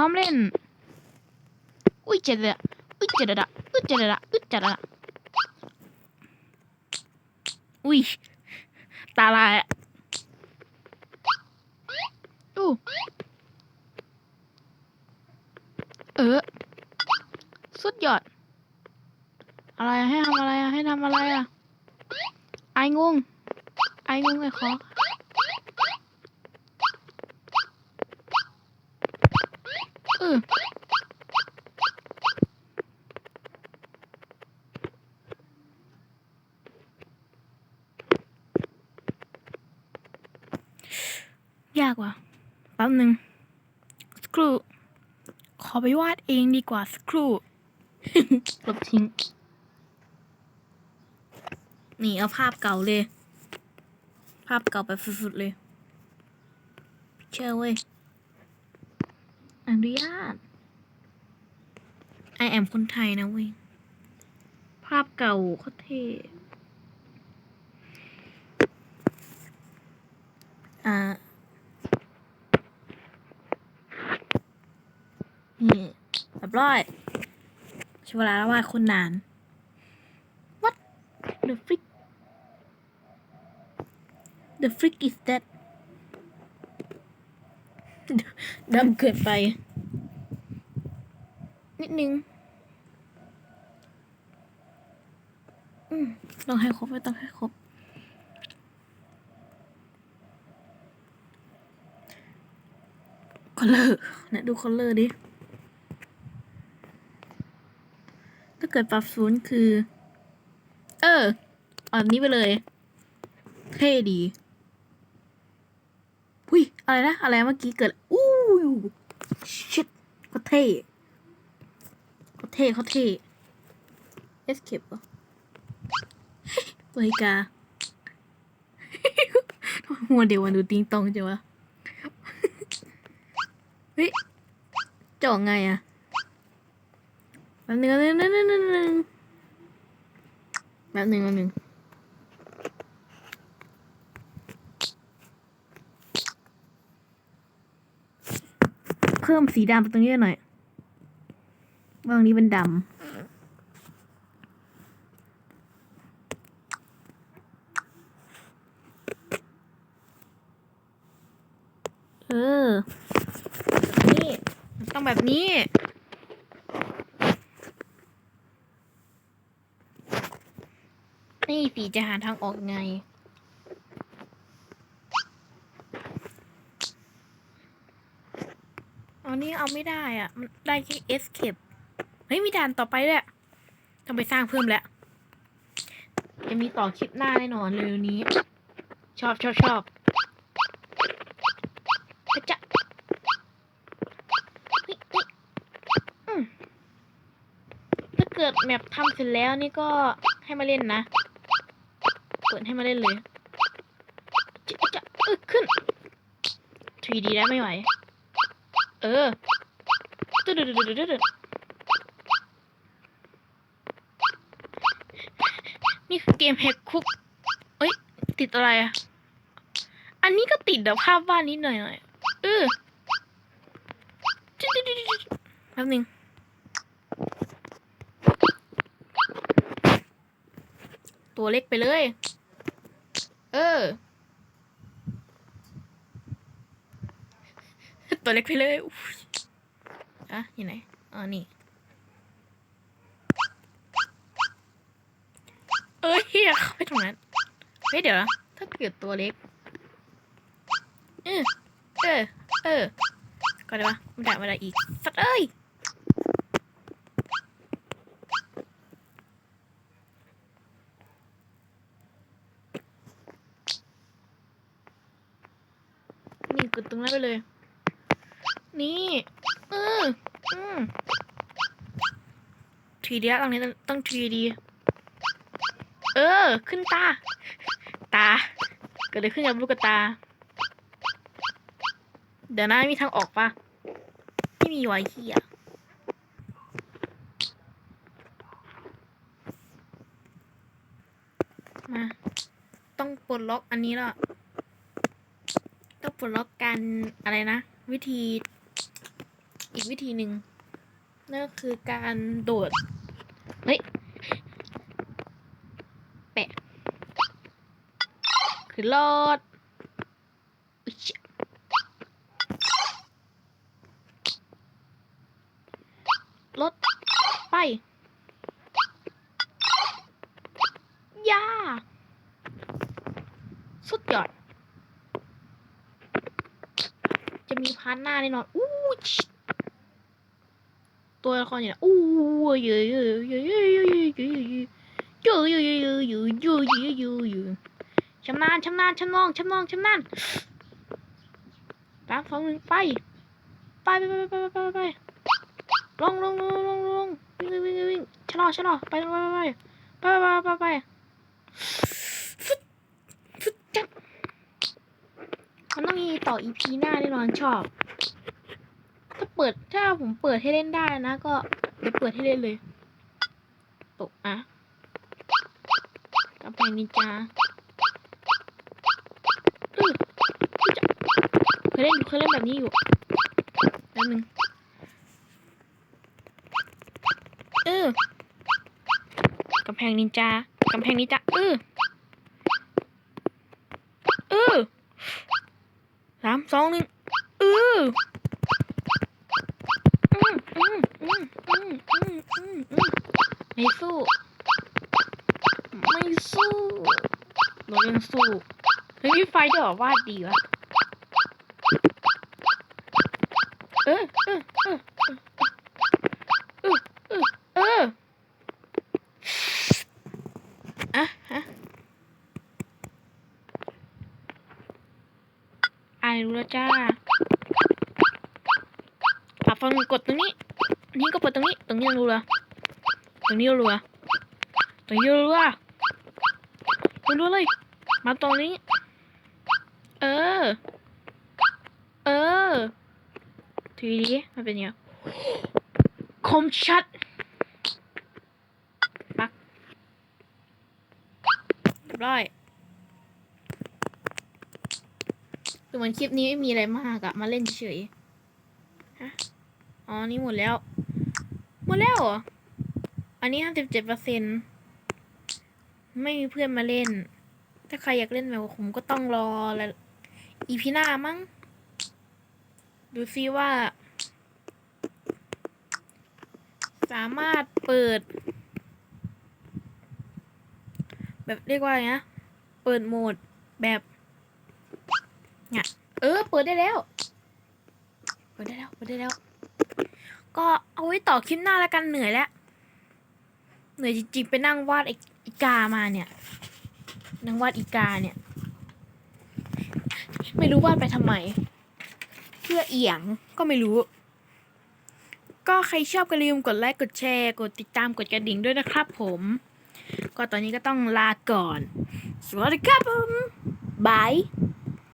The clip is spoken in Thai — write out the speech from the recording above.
พร้อมเล่น อุ้ยเจ็ดอะอุ้ยเจ็ดอะอุ้ยเจ็ดอะอุ้ยเจ็ดอะอุ้ยตาลายอะอู้เออ สุดยอด อะไรให้ทำอะไรอะให้ทำอะไรอะไอ้งง ไอ้งงไอ้ขอ เออยากว่ะแป๊บหนึ่งสกครูขอไปวาดเองดีกว่าสกครูลบทิ้ง นี่เอาภาพเก่าเลย ภาพเก่าแบบสุดๆเลย เชื่อเว้ย อนุญาต ไอแอมคนไทยนะเว้ย ภาพเก่าเขาเท่อ่านี่เรียบร้อยช้เวลาวาดคนนาน What the frick the frick is that ดำเกินไป นิดนึงอืมต้องให้ครบไม่ต้องให้ครบ คอลเลอร์นี่ยดูคอลเลอร์ดิ ถ้าเกิดปรับศูนย์คือ เออเอาแบบนี้ไปเลย เท่ดี อะไรนะ อะไรเมื่อกี้เกิด อู้ชิตเขาเท่เขาเท่เขาเท่ escape เหรอเฮ้ยตัวอีกาหัวเดียววันดูติงตองจังวะ เฮ้ยจะอไงอะแป๊บนึงแป๊บนึงแป๊บนึงแป๊บนึงแป๊บนึงแป๊บนึงเพิ่มสีดำตรงนี้หน่อยว่าตรงนี้เป็นดำ เออ นี่ ต้องแบบนี้นี่สีจะหาทางออกไง เอา นี่เอาไม่ได้อะ มันได้แค่ escape เฮ้ยมีด่านต่อไปด้วยต้องไปสร้างเพิ่มแล้ว จะมีต่อคลิปหน้าแน่นอนเร็วนี้ ชอบชอบชอบอะจะเฮ้ยเฮ้ยอืมถ้าเกิดแมปทำเสร็จแล้วนี่ก็ให้มาเล่นนะ เปิดให้มาเล่นเลยจะจะออขึ้น 3D ได้ไม่ไหว เออตึ๊ดตึ๊ดตึ๊ดตึ๊ดนี่คือเกมแฮกคุก เอ้ย ติดอะไรอะ อันนี้ก็ติดเดี๋ยวภาพวาดนิดหน่อยหน่อยเออแป๊บนึงตัวเล็กไปเลย เออ ตัวเล็กไปเลยอุ๊ยอะอยู่ไหนอ๋อนี่เอ้ยเฮียเข้าไปตรงนั้นเฮ้ยเดี๋ยวนะถ้าเกิดตัวเล็ก เออ เออ เออก็ได้ปะไม่ได้ไม่ได้อีก สัตว์เอ้ยนี่กดตรงนั้นไปเลย นี่เอออืมทีเดียตรงนี้ต้องทีดี เออ ขึ้นตา ตา เกิดอะไรขึ้นกับลูกกระตา เดี๋ยวนะมีทางออกปะไม่มีไว้ขี้อะมา ต้องปลดล็อกอันนี้แล้วต้องปลดล็อกการอะไรนะ วิธี อีกวิธีหนึ่งนั่นก็คือการโดด เฮ้ย แปะคือรอดอุ๊ยเชี่ยรถไปย่าสุดยอด จะมีพาร์ทหน้าแน่นอนอู้ช ตัวละครอยู่นะอู้เยอะเยอะเยอะเยอะเยอะเยอะเยอะเยอะเยอะเยอะเยอะเยอะเยอะเยอะเยอะชำนาญชำนาญชำนองชำนองชำนาญสามสองหนึ่งไปไปไปไปไปไปไปไปลงลงลงลงลงวิ่งวิ่งวิ่งวิ่งชะลอชะลอไปไปไปไปไปไปไปไปฟึดฟึดจัดมันต้องมีต่ออีพีหน้าแน่นอนชอบถ้า เปิดถ้าผมเปิดให้เล่นได้นะ ก็เดี๋ยวเปิดให้เล่นเลย ตกอะกำแพงนินจาอื้อเคยเล่นอยู่เคยเล่นแบบนี้อยู่แป๊บนึงเออกำแพงนินจากำแพงนินจาเออเออสามสองหนึ่งเอออืมอืมอืมอืมอืมอืมอืม ไม่สู้ไม่สู้เรายังสู้เฮ้ยไฟด้วยเหรอวาดดีวะเออเออเออเออเออเอออะฮะอรู้แล้วจ้าอะฟังกดตรงนี้อันนี้ก็เปิดตรงนี้ ตรงนี้รัว ตรงนี้รัวตรงนี้รัวรัวเลย มาตรงนี้ เออ เออทีนี้มันเป็นยังไงคมชัดปักร้อยคือเหมือนคลิปนี้ไม่มีอะไรมากอะมาเล่นเฉย ฮะ อ๋อ นี่หมดแล้ว หมดแล้วเหรอ อันนี้ห้าสิบเจ็ดเปอร์เซ็นไม่มีเพื่อนมาเล่น ถ้าใครอยากเล่นแบบผมก็ต้องรอแล้วอีพีหน้ามั้ง ดูซิว่า สามารถเปิด แบบเรียกว่าไงนะ เปิดโหมดแบบเนี่ยเออ เปิดได้แล้ว เปิดได้แล้ว เปิดได้แล้ว ก็เอาไว้ต่อคลิปหน้าแล้วกันเหนื่อยแล้ว เหนื่อยจริงๆไปนั่งวาดไออีกามาเนี่ยนั่งวาดอีกาเนี่ย ไม่รู้วาดไปทำไม เพื่อเอียงก็ไม่รู้ ก็ใครชอบก็ลืมกดไลค์กดแชร์ กดติดตามกดกระดิ่งด้วยนะครับผม ก็ตอนนี้ก็ต้องลาก่อน สวัสดีครับผมบาย